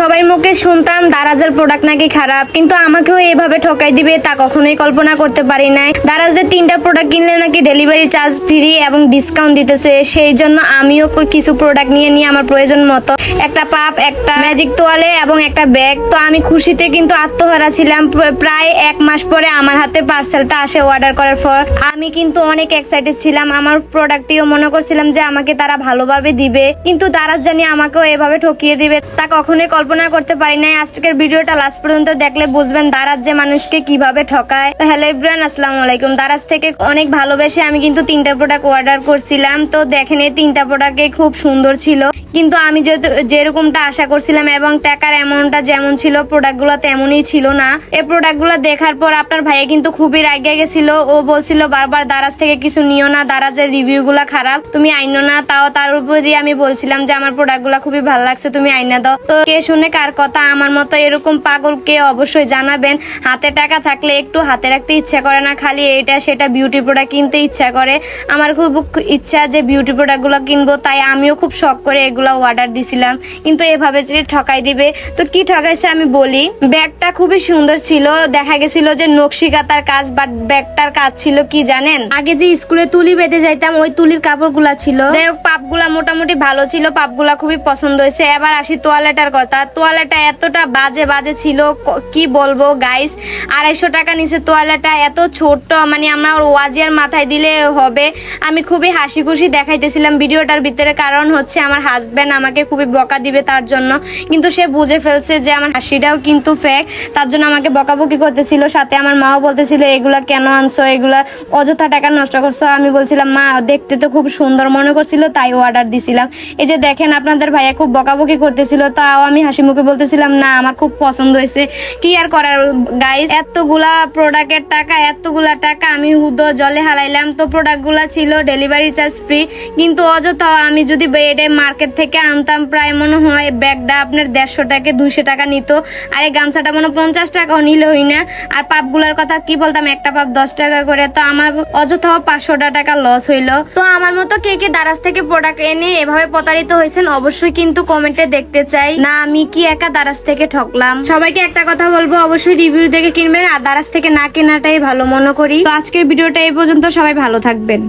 সবাই মুখে শুনতাম, দারাজের প্রোডাক্ট নাকি খারাপ, কিন্তু আমাকেও এভাবে ঠকাই দিবে তা কখনোই কল্পনা করতে পারি নাই। দারাজের তিনটা প্রোডাক্ট কিনলে নাকি ডেলিভারি চার্জ ফ্রি এবং ডিসকাউন্ট দিতেছে, সেই জন্য আমিও কিছু প্রোডাক্ট নিয়ে নিয়ে আমার প্রয়োজন মতো। একটা পাপ, একটা ম্যাজিক তোয়ালে এবং একটা ব্যাগ তো আমি খুশিতে কিন্তু আত্মহারা ছিলাম। প্রায় এক মাস পরে আমার হাতে পার্সেলটা আসে অর্ডার করার পর। আমি কিন্তু অনেক এক্সাইটেড ছিলাম। আমার প্রোডাক্টটিও মনে করছিলাম যে আমাকে তারা ভালোভাবে দিবে, কিন্তু দারাজ জানি আমাকেও এভাবে ঠকিয়ে দিবে। তা কখনোই কল্পনা করতে পারি নাই। আজকের ভিডিওটা লাস্ট পর্যন্ত দেখলে বুঝবেন দারাজ যে মানুষকে কীভাবে ঠকায়। তো হ্যালো ইব্রান, আসসালামু আলাইকুম। দারাজ থেকে অনেক ভালোবেসে আমি কিন্তু তিনটা প্রোডাক্ট অর্ডার করছিলাম। তো দেখেন, এই তিনটা প্রোডাক্টে খুব সুন্দর ছিল। কিন্তু আমি যেরকমটা আশা করছিলাম এবং টাকার অ্যামাউন্টটা যেমন ছিল প্রোডাক্টগুলো তেমনই ছিল না। এই প্রোডাক্টগুলো দেখার পর আপনার ভাইয়া কিন্তু খুবই রাগে গেছিল। ও বলছিল, বারবার দারাজ থেকে কিছু নিও না, দারাজের রিভিউগুলো খারাপ। তুমি আইনো না, তাও তার উপর দিয়ে আমি বলছিলাম যে, আমার প্রোডাক্টগুলো খুবই ভালো লাগছে, তুমি আইনা দাও। তো কে শুনে কার কথা? আমার মতো এরকম পাগলকে অবশ্যই জানাবেন। হাতে টাকা থাকলে একটু হাতে রাখতে ইচ্ছা করে না, খালি এটা সেটা বিউটি প্রোডাক্ট কিনতে ইচ্ছা করে। আমার খুব ইচ্ছা যে বিউটি প্রোডাক্টগুলো কিনবো, তাই আমিও খুব শখ করে এগুলো অর্ডার দিছিলাম। কিন্তু এভাবে যে ঠকাই দিবে, তো কি ঠকাইছে আমি বলি। ব্যাগটা খুবই সুন্দর ছিল, দেখা গেছিল যে নকশিকাতার কাজ বাট ব্যাগটার কাজ ছিল কি জানেন? আগে যে স্কুলে তুলি বেঁধে যাইতাম, ওই তুলির কাপড়গুলা ছিল। যাই হোক, পাপগুলা মোটামুটি ভালো ছিল, পাপগুলা খুবই পছন্দ হয়েছে। এবার আসি তোয়ালেটার কথা। তোয়ালেটা এতটা বাজে বাজে ছিল, কি বলব গাইস আড়াইশো টাকা নিচে তোয়ালেটা, এত ছোট্ট মানে আমার ওয়াজিয়ার মাথায় দিলে হবে। আমি খুবই হাসি খুশি দেখাইতেছিলাম ভিডিওটার ভিতরে, কারণ হচ্ছে আমার হাজব্যান্ড আমাকে খুবই বকা দিবে তার জন্য। কিন্তু সে বুঝে ফেলছে যে আমার হাসিটাও কিন্তু ফেক তার জন্য আমাকে বকাবকি করতেছিল, সাথে আমার মাও বলতেছিল, এগুলা কেন আনছো? এগুলা অযথা টাকা নষ্ট করছ? আমি বলছিলাম, মা, দেখতে তো খুব সুন্দর মনে করছিল, তাই অর্ডার দিছিলাম। এই যে দেখেন, আপনাদের ভাইয়া খুব বকাবকি করতেছিল, তাও আমি হাসি মুখে বলতেছিলাম, না, আমার খুব পছন্দ হয়েছে। কি আর করার? গাইস এতগুলা প্রোডাক্টের টাকা, এতগুলা টাকা আমি হুদো জলে হারাইলাম তো প্রোডাক্টগুলা ছিল ডেলিভারি চার্জ ফ্রি কিন্তু অযথা আমি যদি এটা মার্কেট থেকে আনতাম, প্রায় মনে হয় ব্যাগটা আপনার দেড়শো টাকা, দুইশো টাকা নিত। আর এই গামছাটা মনে পঞ্চাশ টাকাও নিলে হই না। আর পাপগুলার কথা কি বলতাম, একটা পাপ দশ টাকা করে। তো আমার অযথাও পাঁচশোটা টাকা লস হইল। তো আমার মতো কে কে দারাজ থেকে প্রোডাক্ট এনে এভাবে প্রতারিত হয়েছেন, অবশ্যই কিন্তু কমেন্টে দেখতে চাই। না আমি কি একা দারাজ থেকে ঠকলাম? সবাইকে একটা কথা বলব, অবশ্যই রিভিউ দেখে কিনবেন, আর দারাজ থেকে না কেনাটাই ভালো, মনে করি। তো আজকের ভিডিওটা এই পর্যন্ত, সবাই ভালো থাকবেন।